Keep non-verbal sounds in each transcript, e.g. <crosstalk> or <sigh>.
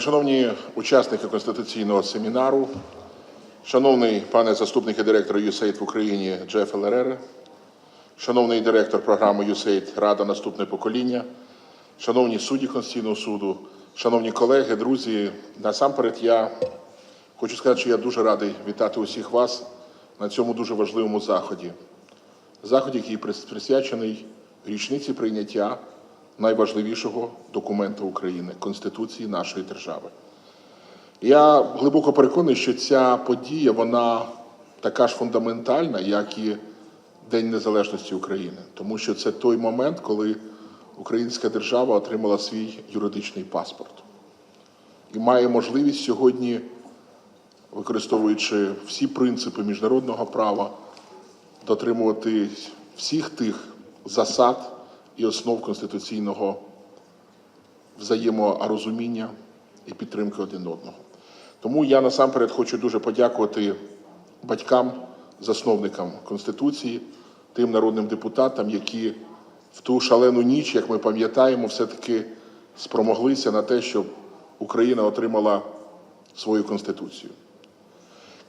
Шановні учасники конституційного семінару, шановний пане заступник директора USAID в Україні Джеф Лерере, шановний директор програми USAID Рада наступне покоління, шановні судді Конституційного суду, шановні колеги, друзі, насамперед я хочу сказати, що я дуже радий вітати усіх вас на цьому дуже важливому заході. Заході, який прис- присвячений річниці прийняття найважливішого документа України Конституції нашої держави. Я глибоко переконаний, що ця подія вона така ж фундаментальна, як і День Незалежності України, тому що це той момент, коли українська держава отримала свій юридичний паспорт і має можливість сьогодні, використовуючи всі принципи міжнародного права, дотримуватись всіх тих засад і основ конституційного взаєморозуміння і підтримки один одного. Тому я насамперед хочу дуже подякувати батькам, засновникам Конституції, тим народним депутатам, які в ту шалену ніч, як ми пам'ятаємо, все-таки спромоглися на те, щоб Україна отримала свою конституцію.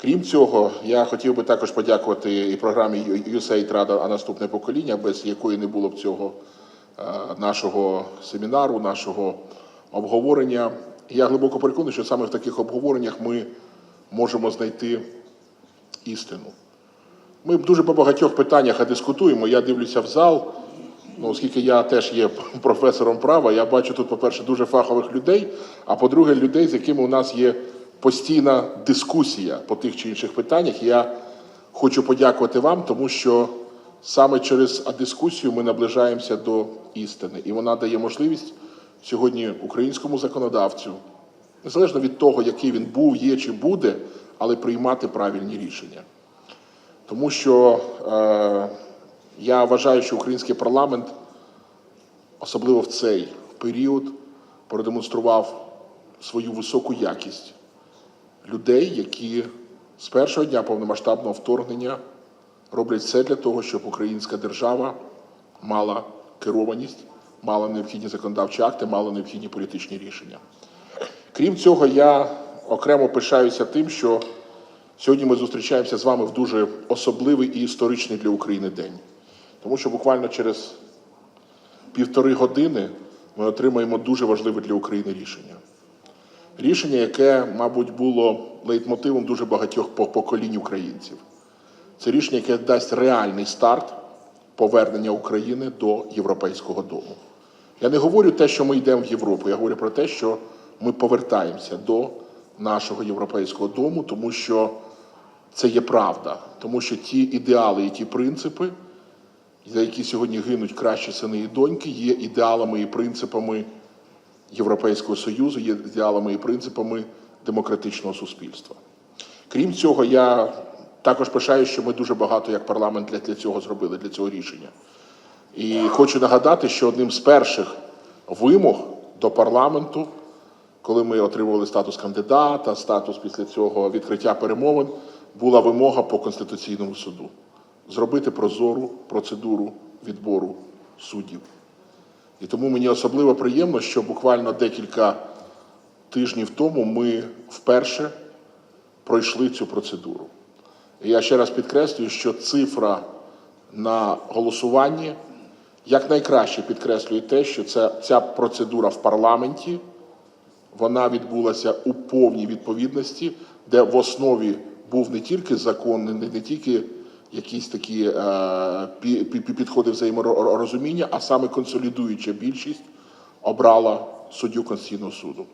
Крім цього, я хотів би також подякувати і програмі USAID Рада, а наступне покоління, без якої не було б цього е, нашого семінару, нашого обговорення. Я глибоко переконаний, що саме в таких обговореннях ми можемо знайти істину. Ми дуже по багатьох питаннях дискутуємо. Я дивлюся в зал. Ну, оскільки я теж є <laughs> професором права, я бачу тут, по-перше, дуже фахових людей, а по-друге, людей, з якими у нас є постійна дискусія по тих чи інших питаннях. Я хочу подякувати вам, тому що саме через дискусію ми наближаємося до істини, і вона дає можливість сьогодні українському законодавцю, незалежно від того, який він був, є чи буде, але приймати правильні рішення. Тому що е, я вважаю, що український парламент, особливо в цей період, продемонстрував свою високу якість людей, які з першого дня повномасштабного вторгнення роблять все для того, щоб українська держава мала керованість, мала необхідні законодавчі акти, мала необхідні політичні рішення. Крім цього, я окремо пишаюся тим, що сьогодні ми зустрічаємося з вами в дуже особливий і історичний для України день. Тому що буквально через півтори години ми отримаємо дуже важливе для України рішення. Рішення, яке, мабуть, було лейтмотивом дуже багатьох поколінь українців. Це рішення, яке дасть реальний старт повернення України до європейського дому. Я не говорю те, що ми йдемо в Європу, я говорю про те, що ми повертаємося до нашого європейського дому, тому що це є правда, тому що ті ідеали і ті принципи, за які сьогодні гинуть кращі сини і доньки, є ідеалами і принципами Європейського Союзу, є ідеалами і принципами демократичного суспільства. Крім цього, я також пишаю, що ми дуже багато як парламент для, для цього зробили, для цього рішення. І хочу нагадати, що одним з перших вимог до парламенту, коли ми отримували статус кандидата, статус після цього відкриття перемовин, була вимога по Конституційному суду зробити прозору процедуру відбору суддів. І тому мені особливо приємно, що буквально декілька тижнів тому ми вперше пройшли цю процедуру. І я ще раз підкреслюю, що цифра на голосуванні якнайкраще підкреслює те, що ця, ця процедура в парламенті вона відбулася у повній відповідності, де в основі був не тільки закон, не, не тільки якісь такі е, пі- пі- підходи взаєморозуміння, а саме консолідуюча більшість обрала суддю Конституційного суду.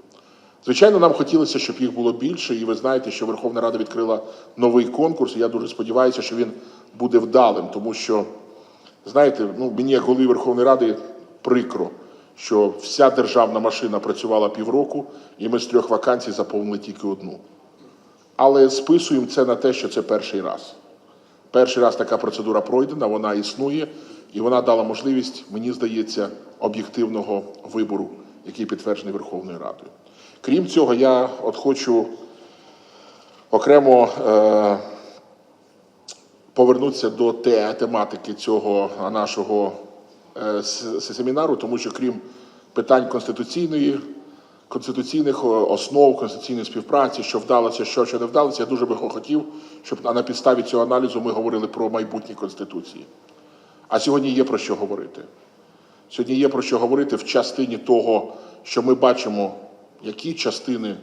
Звичайно, нам хотілося, щоб їх було більше, і ви знаєте, що Верховна Рада відкрила новий конкурс. і Я дуже сподіваюся, що він буде вдалим, тому що, знаєте, ну мені як голові Верховної Ради прикро, що вся державна машина працювала півроку, і ми з трьох вакансій заповнили тільки одну. Але списуємо це на те, що це перший раз. Перший раз така процедура пройдена, вона існує, і вона дала можливість, мені здається, об'єктивного вибору, який підтверджений Верховною Радою. Крім цього, я от хочу окремо е, повернутися до те, тематики цього нашого е, семінару, тому що крім питань конституційної конституційних е, основ, конституційної співпраці, що вдалося, що, що не вдалося. Я дуже би хотів, щоб на на підставі цього аналізу ми говорили про майбутні конституції. А сьогодні є про що говорити. Сьогодні є про що говорити в частині того, що ми бачимо, які частини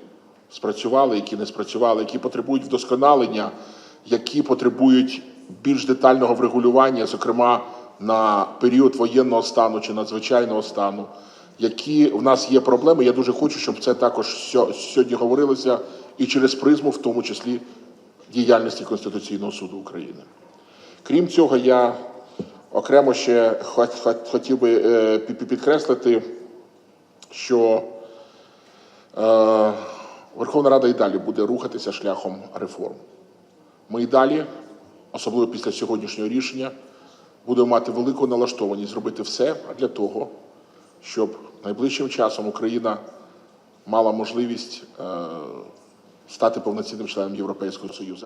спрацювали, які не спрацювали, які потребують вдосконалення, які потребують більш детального врегулювання, зокрема на період воєнного стану чи надзвичайного стану, які в нас є проблеми. Я дуже хочу, щоб це також сьо- сьогодні говорилося і через призму, в тому числі діяльності Конституційного суду України. Крім цього, я окремо ще хот- хот- хотів би е, пі- пі- підкреслити, що е, Верховна Рада і далі буде рухатися шляхом реформ. Ми і далі, особливо після сьогоднішнього рішення, будемо мати велику налаштованість зробити все для того, щоб найближчим часом Україна мала можливість е, стати повноцінним членом Європейського Союзу.